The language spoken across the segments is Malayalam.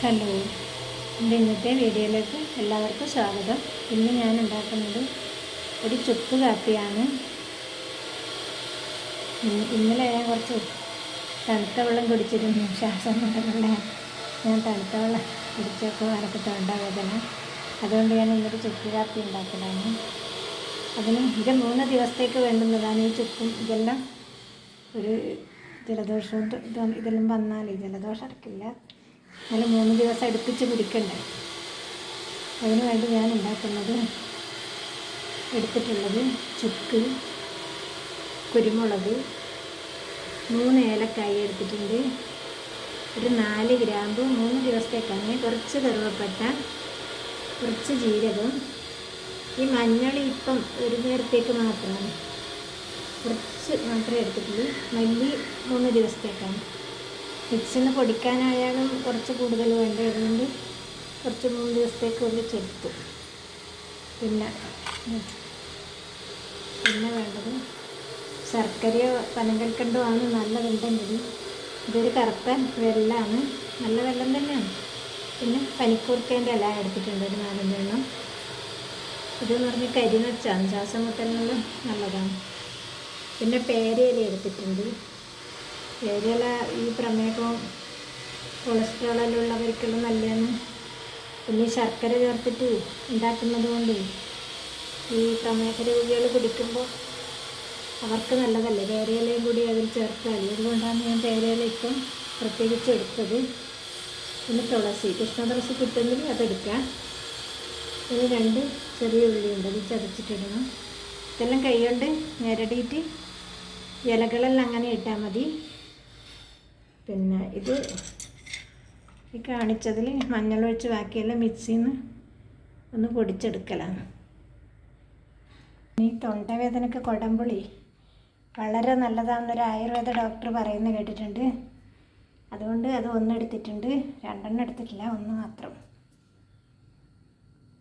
ഹലോ. എന്റെ ഇന്നത്തെ വീഡിയോയിലേക്ക് എല്ലാവർക്കും സ്വാഗതം. ഇന്ന് ഞാൻ ഉണ്ടാക്കുന്നത് ഒരു ചുക്ക് കാപ്പിയാണ്. ഇന്ന് ഇന്നലെ ഞാൻ കുറച്ച് തണുത്ത വെള്ളം കുടിച്ചിരുന്നു. ശ്വാസം കൊണ്ടുള്ള ഞാൻ തണുത്ത വെള്ളം കുടിച്ചപ്പോൾ എനിക്ക് തൊണ്ട വേദന. അതുകൊണ്ട് ഞാൻ ഇന്നൊരു ചുക്ക് കാപ്പി ഉണ്ടാക്കലാണ്. അതിന് ഇത് മൂന്ന് ദിവസത്തേക്ക് വേണ്ടുന്നതാണ് ഈ ചുക്കും. ഇതെല്ലാം ഒരു ജലദോഷം ഇതെല്ലാം വന്നാൽ ജലദോഷം അടക്കില്ല. അങ്ങനെ മൂന്ന് ദിവസം അടുപ്പിച്ച് പിടിക്കണ്ടേ അതിന് വേണ്ടി ഞാൻ ഉണ്ടാക്കുന്നത് എടുത്തിട്ടുള്ളത് ചുക്ക് കുരുമുളക് മൂന്ന് ഏലക്കായ എടുത്തിട്ടുണ്ട്. ഒരു നാല് ഗ്രാമ്പ് മൂന്ന് ദിവസത്തേക്കാണ് കുറച്ച് കറുവപ്പട്ട കുറച്ച് ജീരകം. ഈ മഞ്ഞൾ ഇപ്പം ഒരു നേരത്തേക്ക് മാത്രമാണ് കുറച്ച് മാത്രമേ എടുത്തിട്ടുള്ളൂ. മല്ലി മൂന്ന് ദിവസത്തേക്കാണ്. മിക്സിന്ന് പൊടിക്കാനായാലും കുറച്ച് കൂടുതൽ വേണ്ട? അതുകൊണ്ട് കുറച്ച് മൂന്ന് ദിവസത്തേക്ക് ഒന്ന് ഒന്നിച്ചെടുത്തു പിന്നെ പിന്നെ വേണ്ടത് ശർക്കരയോ പനങ്കൽക്കണ്ടോ ആണ്. നല്ലതുണ്ടെങ്കിൽ ഇതൊരു കറുത്ത വെള്ളമാണ് നല്ല വെള്ളം തന്നെയാണ്. പിന്നെ പനിക്കൂർക്കേന്റെ ഇല എടുത്തിട്ടുണ്ട്. ഒരു നാലഞ്ചെണ്ണം ഇതെന്ന് പറഞ്ഞാൽ കരിനച്ചാണ് ശ്വാസം മുട്ടലിനെല്ലാം നല്ലതാണ്. പിന്നെ പേരയില എടുത്തിട്ടുണ്ട്. പേരയില ഈ പ്രമേഹവും കൊളസ്ട്രോളെല്ലാം ഉള്ളവർക്കെല്ലാം നല്ലതാണ്. പിന്നെ ശർക്കര ചേർത്തിട്ട് ഉണ്ടാക്കുന്നത് കൊണ്ട് ഈ പ്രമേഹ രോഗികൾ കുടിക്കുമ്പോൾ അവർക്ക് നല്ലതല്ലേ? പേരയിലയും കൂടി അതിൽ ചേർത്താൽ അതുകൊണ്ടാണ് ഞാൻ പേരയില ഇപ്പം പ്രത്യേകിച്ച് എടുത്തത്. പിന്നെ തുളസി കൃഷ്ണ തുളസി കിട്ടുമെങ്കിൽ അതെടുക്കാം പിന്നെ രണ്ട് ചെറിയ ഉള്ളിയുണ്ട് അത് ചതച്ചിട്ടിടണം. ഇതെല്ലാം കൈ കൊണ്ട് ഞെരടിയിട്ട് ഇലകളെല്ലാം അങ്ങനെ ഇട്ടാൽ മതി. പിന്നെ ഇത് ഈ കാണിച്ചതിൽ മഞ്ഞളൊഴിച്ച് ബാക്കിയെല്ലാം മിക്സിയിൽ നിന്ന് ഒന്ന് പൊടിച്ചെടുക്കലാണ്. ഈ തൊണ്ടവേദനയ്ക്ക് കൊടമ്പുളി വളരെ നല്ലതാണെന്നൊരു ആയുർവേദ ഡോക്ടർ പറയുന്നത് കേട്ടിട്ടുണ്ട്. അതുകൊണ്ട് അത് ഒന്നെടുത്തിട്ടുണ്ട്. രണ്ടെണ്ണം എടുത്തിട്ടില്ല ഒന്ന് മാത്രം.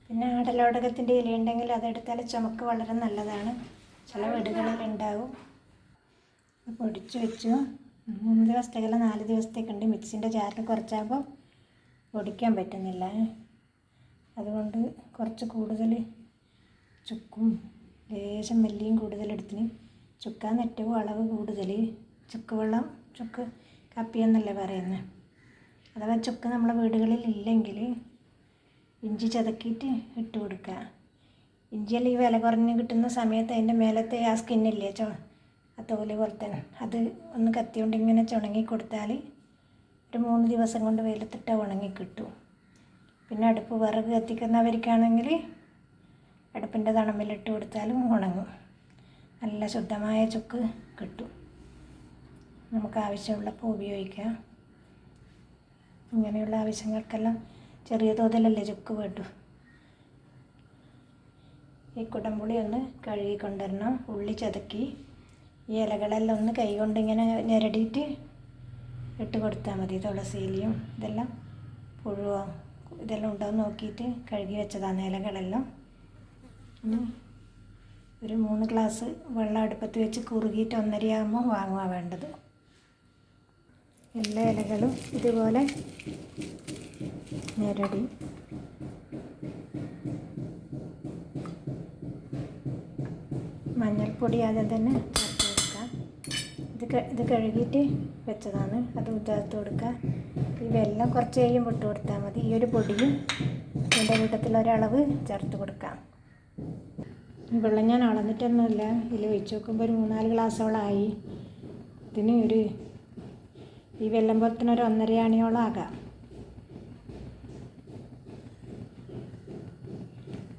പിന്നെ ആടലോടകത്തിന്റെ ഇലയുണ്ടെങ്കിൽ അതെടുത്താൽ ചുമക്ക് വളരെ നല്ലതാണ്. ചില വീടുകളിൽ ഉണ്ടാവും. പൊടിച്ചു വെച്ചു. മൂന്ന് ദിവസത്തേക്കല്ല നാല് ദിവസത്തേക്കുണ്ട് മിക്സിന്റെ ജാറിൽ കുറച്ചാകുമ്പോൾ ഒടിക്കാൻ പറ്റുന്നില്ല. അതുകൊണ്ട് കുറച്ച് കൂടുതൽ ചുക്കും ലേശം മല്ലിയും കൂടുതൽ എടുത്തിന്. ചുക്കാൻ ഏറ്റവും അളവ് കൂടുതൽ. ചുക്ക് വെള്ളം ചുക്ക് കാപ്പി എന്നല്ലേ പറയുന്നത്. അഥവാ ചുക്ക് നമ്മളെ വീടുകളിൽ ഇല്ലെങ്കിൽ ഇഞ്ചി ചതക്കിയിട്ട് ഇട്ട് കൊടുക്കുക. ഇഞ്ചിയെല്ലാം ഈ വില കുറഞ്ഞ് കിട്ടുന്ന സമയത്ത് അതിന്റെ മേലത്തെ ആ സ്കിന്നില്ലേ ചോ ആ തോൽ പോലത്തെ അത് ഒന്ന് കത്തി കൊണ്ട് ഇങ്ങനെ ചുണങ്ങി കൊടുത്താൽ ഒരു മൂന്ന് ദിവസം കൊണ്ട് വെയിലത്തിട്ട് ഉണങ്ങി കിട്ടും. പിന്നെ അടുപ്പ് വിറക് കത്തിക്കുന്നവർക്കാണെങ്കിൽ അടുപ്പിന്റെ തണമ്പിലിട്ട് കൊടുത്താലും ഉണങ്ങും. നല്ല ശുദ്ധമായ ചുക്ക് കിട്ടും. നമുക്ക് ആവശ്യമുള്ളപ്പോൾ ഉപയോഗിക്കാം. ഇങ്ങനെയുള്ള ആവശ്യങ്ങൾക്കെല്ലാം ചെറിയ തോതിലല്ലേ ചുക്ക് വേട്ടു ഈ കുടംപുളി ഒന്ന് കഴുകി കൊണ്ടുവരണം. ഉള്ളി ചതക്കി. ഈ ഇലകളെല്ലാം ഒന്ന് കൈ കൊണ്ട് ഇങ്ങനെ ഞെരടിയിട്ട് ഇട്ട് കൊടുത്താൽ മതി. തുളസിയിലയും ഇതെല്ലാം പുഴുവോ ഇതെല്ലാം ഉണ്ടോ എന്ന് നോക്കിയിട്ട് കഴുകി വെച്ചതാണ് ഇലകളെല്ലാം. ഇനി ഒരു മൂന്ന് ഗ്ലാസ് വെള്ളം അടുപ്പത്ത് വെച്ച് കുറുകിയിട്ട് ഒന്നരയാകുമ്പോൾ വാങ്ങുക വേണ്ടത്. എല്ലാ ഇലകളും ഇതുപോലെ ഞെരടി. മഞ്ഞൾപ്പൊടി ആദ്യം തന്നെ ഇത് കഴുകിയിട്ട് വെച്ചതാണ്. അത് ചേർത്ത് കൊടുക്കുക. ഈ വെള്ളം കുറച്ച് കഴിയുമ്പോൾ ഇട്ട് കൊടുത്താൽ മതി. ഈ ഒരു പൊടിയും എന്റെ കൂട്ടത്തിലൊരളവ് ചേർത്ത് കൊടുക്കാം വെള്ളം ഞാൻ അളന്നിട്ടൊന്നുമില്ല. ഇതിൽ ഒഴിച്ച് നോക്കുമ്പോൾ ഒരു മൂന്നാൽ ഗ്ലാസ്സോളമായി ഇതിന് ഒരു ഈ വെള്ളം പുറത്തിന് ഒരു ഒന്നര അണിയോളം ആകാം.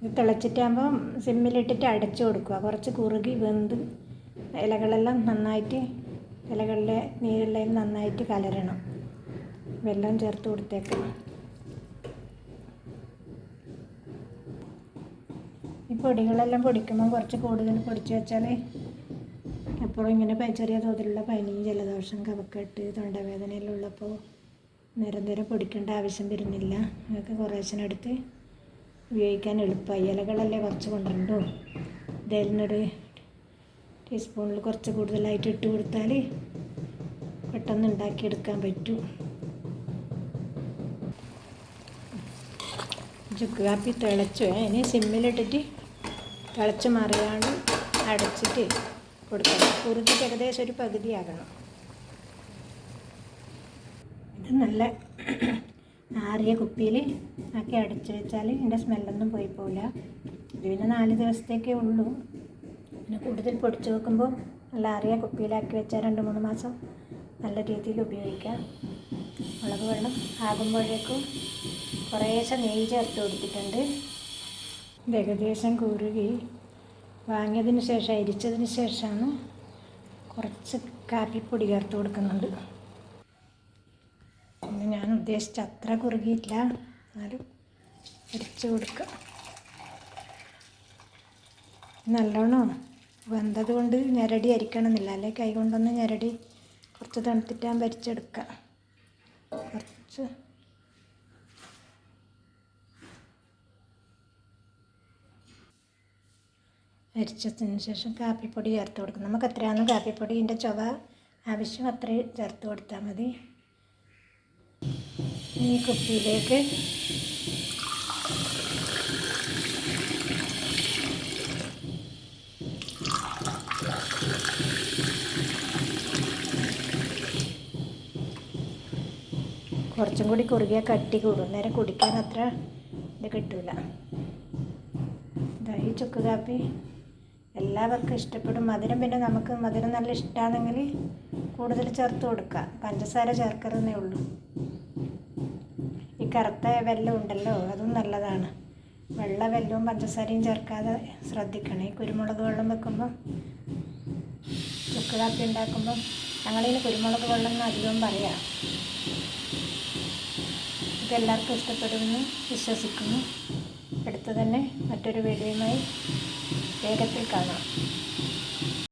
ഇത് തിളച്ചിട്ടാകുമ്പം സിമ്മിലിട്ടിട്ട് അടച്ചു കൊടുക്കുക. കുറച്ച് കുറുകി വെന്ത് ഇലകളെല്ലാം നന്നായിട്ട് ഇലകളിലെ നീരെല്ലാം നന്നായിട്ട് കലരണം. വെള്ളം ചേർത്ത് കൊടുത്തേക്കണം ഈ പൊടികളെല്ലാം പൊടിക്കുമ്പോൾ കുറച്ച് കൂടുതൽ പൊടിച്ച് വെച്ചാൽ എപ്പോഴും ഇങ്ങനെ ചെറിയ തോതിലുള്ള പനി ജലദോഷം കവക്കെട്ട് തൊണ്ടവേദനയെല്ലാം ഉള്ളപ്പോൾ നിരന്തരം പൊടിക്കേണ്ട ആവശ്യം വരുന്നില്ല. അതൊക്കെ കുറേശ്ശിനെടുത്ത് ഉപയോഗിക്കാൻ എളുപ്പമായി. ഇലകളല്ലേ കുറച്ച് കൊണ്ടുണ്ടോ ഇതിൽ നിന്നൊരു ടീസ്പൂണിൽ കുറച്ച് കൂടുതലായിട്ട് ഇട്ട് കൊടുത്താൽ പെട്ടെന്ന് ഉണ്ടാക്കിയെടുക്കാൻ പറ്റും. ചുക്ക് കാപ്പി തിളച്ചു. ഇനി സിമ്മിലിട്ടിട്ട് തിളച്ച് മറിയാണ്ട് അടച്ചിട്ട് കൊടുക്കണം. കുറുതിക്ക് ഏകദേശം ഒരു പകുതിയാകണം ഇത് നല്ല ആറിയ കുപ്പിയിൽ ആക്കി അടച്ചു വെച്ചാൽ ഇതിന്റെ സ്മെല്ലൊന്നും പോയി പോവില്ല. ഇത് പിന്നെ നാല് ദിവസത്തേക്കേ ഉള്ളൂ. പിന്നെ കൂടുതൽ പൊടിച്ചു വെക്കുമ്പോൾ നല്ല അറിയ കുപ്പിയിലാക്കി വെച്ചാൽ രണ്ട് മൂന്ന് മാസം നല്ല രീതിയിൽ ഉപയോഗിക്കാം മുളക് വെള്ളം ആകുമ്പോഴേക്കും കുറേശ്ശെ നെയ്യ് ചേർത്ത് കൊടുത്തിട്ടുണ്ട്. ഏകദേശം കുറുകി വാങ്ങിയതിന് ശേഷം അരിച്ചതിന് ശേഷമാണ് കുറച്ച് കാപ്പിപ്പൊടി ചേർത്ത് കൊടുക്കുന്നുണ്ട് പിന്നെ ഞാൻ ഉദ്ദേശിച്ച അത്ര കുറുകിയില്ല എന്നാലും അരിച്ചു കൊടുക്കുക. നല്ലോണം വെന്തത് കൊണ്ട് ഞെരടി അരിക്കണമെന്നില്ല. അല്ലെ? കൈ കൊണ്ടൊന്ന് ഞെരടി കുറച്ച് തണുത്തിട്ടാൻ വരിച്ചെടുക്കുക കുറച്ച്. അരിച്ചതിന് ശേഷം കാപ്പിപ്പൊടി ചേർത്ത് കൊടുക്കും. നമുക്ക് എത്രയാണ് കാപ്പിപ്പൊടിന്റെ ചുവ ആവശ്യം അത്രയും ചേർത്ത് കൊടുത്താൽ മതി. ഈ കുപ്പിയിലേക്ക് കുറച്ചും കൂടി കുറുകിയ കട്ടി കൂടും. നേരെ കുടിക്കാൻ അത്ര ഇത് കിട്ടൂല. ഈ ചുക്ക് കാപ്പി എല്ലാവർക്കും ഇഷ്ടപ്പെടും. മധുരം പിന്നെ നമുക്ക് മധുരം നല്ല ഇഷ്ടമാണെങ്കിൽ കൂടുതൽ ചേർത്ത് കൊടുക്കാം. പഞ്ചസാര ചേർക്കരുതേ ഉള്ളൂ. ഈ കറുത്ത വെല്ലം ഉണ്ടല്ലോ അതും നല്ലതാണ്. വെള്ള വെല്ലവും പഞ്ചസാരയും ചേർക്കാതെ ശ്രദ്ധിക്കണം. ഈ കുരുമുളക് വെള്ളം വെക്കുമ്പം ചുക്ക് കാപ്പി ഉണ്ടാക്കുമ്പം ഞങ്ങളിതിന് കുരുമുളക് വെള്ളം എന്ന് അധികം പറയാം. ഇത് എല്ലാവർക്കും ഇഷ്ടപ്പെടുമെന്ന് വിശ്വസിക്കുന്നു. അടുത്തു തന്നെ മറ്റൊരു വീഡിയോയുമായി വേഗത്തിൽ കാണാം.